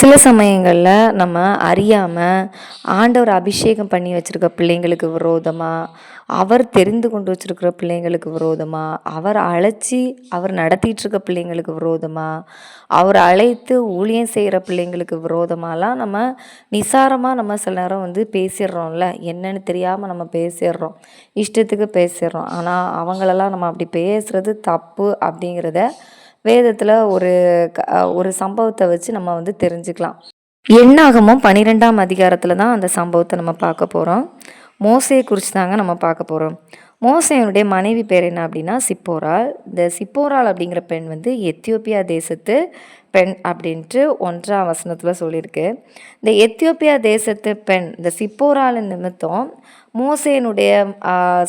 சில சமயங்களில் நம்ம அறியாமல் ஆண்டவர் அபிஷேகம் பண்ணி வச்சுருக்க பிள்ளைங்களுக்கு விரோதமாக அவர் தெரிந்து கொண்டு வச்சுருக்கிற பிள்ளைங்களுக்கு விரோதமாக அவர் அழைச்சி அவர் நடத்திட்டு இருக்க பிள்ளைங்களுக்கு விரோதமாக அவர் அழைத்து ஊழியம் செய்கிற பிள்ளைங்களுக்கு விரோதமாலாம் நம்ம நிசாரமாக நம்ம சில நேரம் வந்து பேசிடுறோம்ல. என்னன்னு தெரியாமல் நம்ம பேசிடுறோம். இஷ்டத்துக்கு பேசிடுறோம். ஆனால் அவங்களெல்லாம் நம்ம அப்படி பேசுகிறது தப்பு அப்படிங்கிறத வேதத்தில் ஒரு க ஒரு சம்பவத்தை வச்சு நம்ம வந்து தெரிஞ்சுக்கலாம். எண்ணாகமும் பன்னிரெண்டாம் அதிகாரத்தில் தான் அந்த சம்பவத்தை நம்ம பார்க்க போகிறோம் மோசையை குறித்து தாங்க நம்ம பார்க்க போகிறோம் மோசையனுடைய மனைவி பேர் என்ன அப்படின்னா சிப்போரால் இந்த சிப்போரால் அப்படிங்கிற பெண் வந்து எத்தியோப்பியா தேசத்து பெண் அப்படின்ட்டு ஒன்றாம் வசனத்தில் சொல்லியிருக்கு. இந்த எத்தியோப்பியா தேசத்து பெண் இந்த சிப்போரால் நிமித்தம் மோசையனுடைய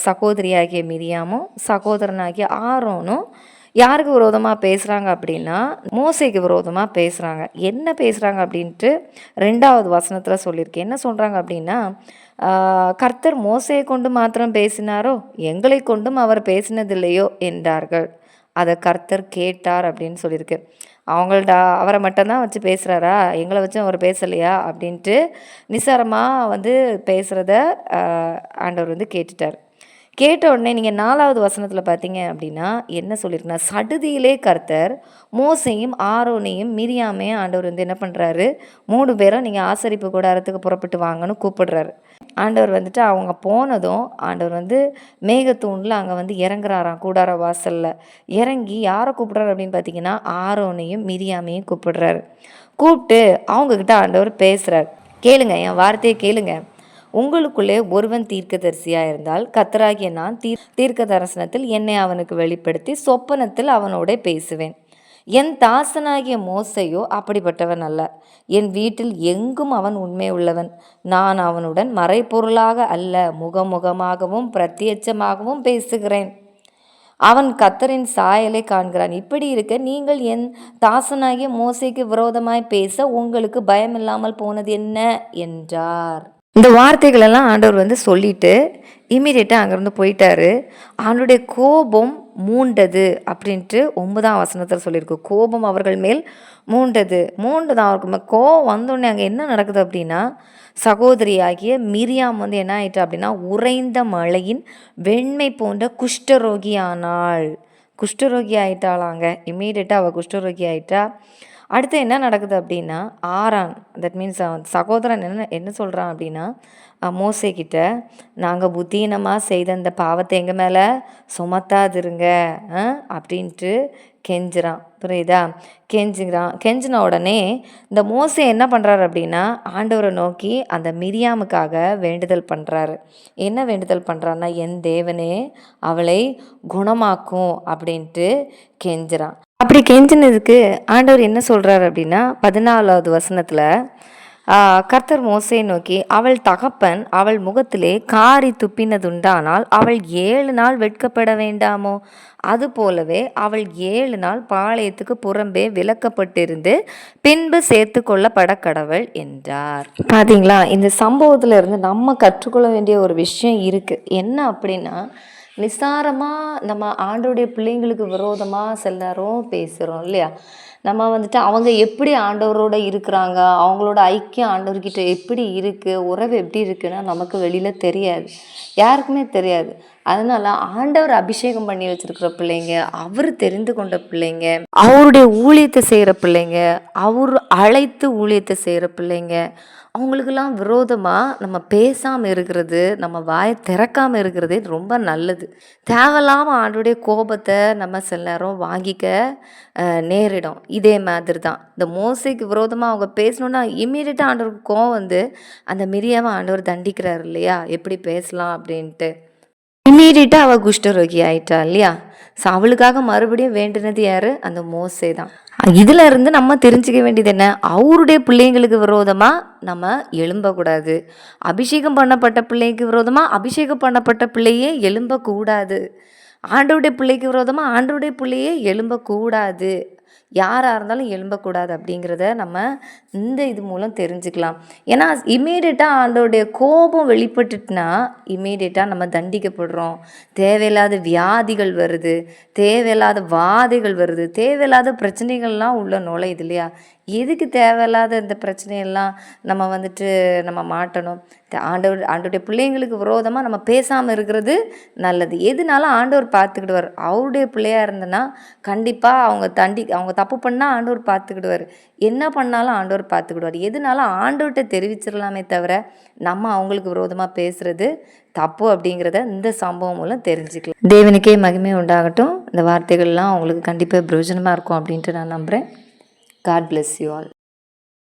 சகோதரியாகிய மிரியாமும் சகோதரனாகிய ஆரோனும் யாருக்கு விரோதமாக பேசுகிறாங்க அப்படின்னா மோசைக்கு விரோதமாக பேசுகிறாங்க என்ன பேசுகிறாங்க அப்படின்ட்டு ரெண்டாவது வசனத்தில் சொல்லியிருக்கேன் என்ன சொல்கிறாங்க அப்படின்னா கர்த்தர் மோசையை கொண்டு மாத்திரம் பேசினாரோ? எங்களை கொண்டும் அவர் பேசினதில்லையோ? என்றார்கள். அதை கர்த்தர் கேட்டார் அப்படின்னு சொல்லியிருக்கு. அவங்கள்ட்ட அவரை மட்டும்தான் வச்சு பேசுகிறாரா எங்களை வச்சு அவர் பேசலையா? அப்படின்ட்டு நிசாரமாக வந்து பேசுகிறத ஆண்டவர் வந்து கேட்டுட்டார். கேட்ட உடனே நீங்கள் நாலாவது வசனத்தில் பார்த்தீங்க அப்படின்னா என்ன சொல்லியிருக்குன்னா சடுதியிலே கர்த்தர் மோசையும் ஆரோனையும் மிரியாமையும் ஆண்டவர் வந்து என்ன பண்ணுறாரு மூணு பேரும் நீங்கள் ஆசரிப்பு கூடாரத்துக்கு புறப்பட்டு வாங்கன்னு கூப்பிடுறாரு. ஆண்டவர் வந்துட்டு அவங்க போனதும் ஆண்டவர் வந்து மேகத்தூணில் அங்கே வந்து இறங்குறாராம் கூடார வாசலில். இறங்கி யாரை கூப்பிட்றாரு அப்படின்னு பார்த்தீங்கன்னா ஆரோனையும் மிரியாமையும் கூப்பிடுறாரு. கூப்பிட்டு அவங்கக்கிட்ட ஆண்டவர் பேசுகிறார் கேளுங்க என் வார்த்தையை கேளுங்க. உங்களுக்குள்ளே ஒருவன் தீர்க்கதரிசியாக இருந்தால் கத்தராகிய நான் தீர் தீர்க்க தரிசனத்தில் என்னை அவனுக்கு வெளிப்படுத்தி சொப்பனத்தில் அவனோட பேசுவேன். என் தாசனாகிய மோசையோ அப்படிப்பட்டவன் அல்ல. என் வீட்டில் எங்கும் அவன் உண்மை உள்ளவன். நான் அவனுடன் மறைப்பொருளாக அல்ல முகமுகமாகவும் பிரத்யட்சமாகவும் பேசுகிறேன். அவன் கத்தரின் சாயலை காண்கிறான். இப்படி இருக்க நீங்கள் என் தாசனாகிய மோசைக்கு விரோதமாய் பேச உங்களுக்கு பயமில்லாமல் போனது என்ன? என்றார். இந்த வார்த்தைகளெல்லாம் ஆண்டவர் வந்து சொல்லிட்டு இமீடியட்டாக அங்கேருந்து போயிட்டாரு. அவனுடைய கோபம் மூண்டது அப்படின்ட்டு ஒன்பதாம் வசனத்தில் சொல்லியிருக்கு. கோபம் அவர்கள் மேல் மூண்டது. மூண்டது அவருக்கு கோபம் வந்தோடனே அங்கே என்ன நடக்குது அப்படின்னா சகோதரியாகிய மிரியாம் வந்து என்ன ஆயிட்டா அப்படின்னா உறைந்த மழையின் வெண்மை போன்ற குஷ்டரோகியானாள். குஷ்டரோகி ஆயிட்டாளாங்க. இமீடியட்டாக அவள் குஷ்டரோகி ஆயிட்டா. அடுத்து என்ன நடக்குது அப்படின்னா ஆறான் தட் மீன்ஸ் அவன் சகோதரன் என்ன என்ன சொல்கிறான் அப்படின்னா மோசைக்கிட்ட நாங்கள் புத்தீனமாக செய்த அந்த பாவத்தை எங்கள் மேலே சுமத்தாதிருங்க அப்படின்ட்டு கெஞ்சுறான். புரியுதா? கெஞ்சுகிறான். கெஞ்சின உடனே இந்த மோசை என்ன பண்ணுறாரு அப்படின்னா ஆண்டவரை நோக்கி அந்த மிரியாமுக்காக வேண்டுதல் பண்ணுறாரு என்ன வேண்டுதல் பண்ணுறான்னா என் தேவனே அவளை குணமாக்கும் அப்படின்ட்டு கெஞ்சுறான். அப்படி கெஞ்சினதுக்கு ஆண்டவர் என்ன சொல்கிறார் அப்படின்னா பதினாலாவது வசனத்தில் கர்த்தர் மோசையை நோக்கி அவள் தகப்பன் அவள் முகத்திலே காரி துப்பினதுண்டானால் அவள் ஏழு நாள் வெட்கப்பட வேண்டாமோ? அது போலவே அவள் ஏழு நாள் பாளையத்துக்கு புறம்பே விலக்கப்பட்டிருந்து பின்பு சேர்த்து கொள்ளப்பட கடவுள் என்றார். பார்த்தீங்களா இந்த சம்பவத்தில் இருந்து நம்ம கற்றுக்கொள்ள வேண்டிய ஒரு விஷயம் இருக்குது என்ன அப்படின்னா நிசாரமாக நம்ம ஆண்டோடைய பிள்ளைங்களுக்கு விரோதமாக சில பேசுகிறோம் இல்லையா? நம்ம வந்துட்டு அவங்க எப்படி ஆண்டவரோட இருக்கிறாங்க? அவங்களோட ஐக்கியம் ஆண்டவர்கிட்ட எப்படி இருக்குது உறவு எப்படி இருக்குன்னா நமக்கு வெளியில் தெரியாது. யாருக்குமே தெரியாது. அதனால ஆண்டவர் அபிஷேகம் பண்ணி வச்சிருக்கிற பிள்ளைங்க அவர் தெரிந்து கொண்ட பிள்ளைங்க அவருடைய ஊழியத்தை செய்கிற பிள்ளைங்க அவர் அழைத்து ஊழியத்தை செய்கிற பிள்ளைங்க அவங்களுக்கெல்லாம் விரோதமாக நம்ம பேசாமல் இருக்கிறது நம்ம வாயை திறக்காமல் இருக்கிறதே ரொம்ப நல்லது. தேவையில்லாமல் ஆண்டுடைய கோபத்தை நம்ம சில நேரம் வாங்கிக்க நேரிடும். இதே மாதிரி தான் இந்த மோசைக்கு விரோதமாக அவங்க பேசணுன்னா இம்மீடியட்டாக ஆண்டவருக்கு கோவம் வந்து அந்த மிரியாவை ஆண்டவர் தண்டிக்கிறார் இல்லையா? எப்படி பேசலாம் அப்படின்ட்டு. இம்மீடியட்டாக அவள் குஷ்டரோகி ஆயிட்டா இல்லையா? ஸோ அவளுக்காக மறுபடியும் வேண்டினது யார்? அந்த மோசே தான் இதில் இருந்து நம்ம தெரிஞ்சுக்க வேண்டியது என்ன? அவருடைய பிள்ளைங்களுக்கு விரோதமாக நம்ம எழும்பக்கூடாது. அபிஷேகம் பண்ணப்பட்ட பிள்ளைக்கு விரோதமாக அபிஷேகம் பண்ணப்பட்ட பிள்ளையே எழும்பக்கூடாது. ஆண்டவுடைய பிள்ளைக்கு விரோதமாக ஆண்டவுடைய பிள்ளையே எழும்பக்கூடாது. யாராக இருந்தாலும் எழும்பக்கூடாது அப்படிங்கிறத நம்ம இந்த இது மூலம் தெரிஞ்சுக்கலாம். ஏன்னா இமீடியட்டாக ஆண்டோடைய கோபம் வெளிப்பட்டுட்டுனா இமீடியட்டாக நம்ம தண்டிக்கப்படுறோம். தேவையில்லாத வியாதிகள் வருது தேவையில்லாத வாதைகள் வருது தேவையில்லாத பிரச்சனைகள்லாம் உள்ள நுழையுது இல்லையா? எதுக்கு தேவையில்லாத இந்த பிரச்சனையெல்லாம் நம்ம வந்துட்டு நம்ம மாட்டணும்? ஆண்டவர் ஆண்டவருடைய பிள்ளைங்களுக்கு விரோதமாக நம்ம பேசாமல் இருக்கிறது நல்லது. எதுனாலும் ஆண்டவர் பார்த்துக்கிடுவார்? அவருடைய பிள்ளையாக இருந்தனா கண்டிப்பாக அவங்க தண்டி அவங்க தப்பு பண்ணால் ஆண்டவர் பார்த்துக்கிடுவார். என்ன பண்ணாலும் ஆண்டவர் பார்த்துக்கிடுவார். எதுனாலும் ஆண்டவர்கிட்ட தெரிவிச்சிடலாமே தவிர நம்ம அவங்களுக்கு விரோதமாக பேசுகிறது தப்பு அப்படிங்கிறத இந்த சம்பவம் மூலம் தெரிஞ்சுக்கலாம். தேவனுக்கே மகிமை உண்டாகட்டும். இந்த வார்த்தைகள்லாம் அவங்களுக்கு கண்டிப்பாக பிரயோஜனமாக இருக்கும் அப்படின்ட்டு நான் நம்புகிறேன் God bless you all.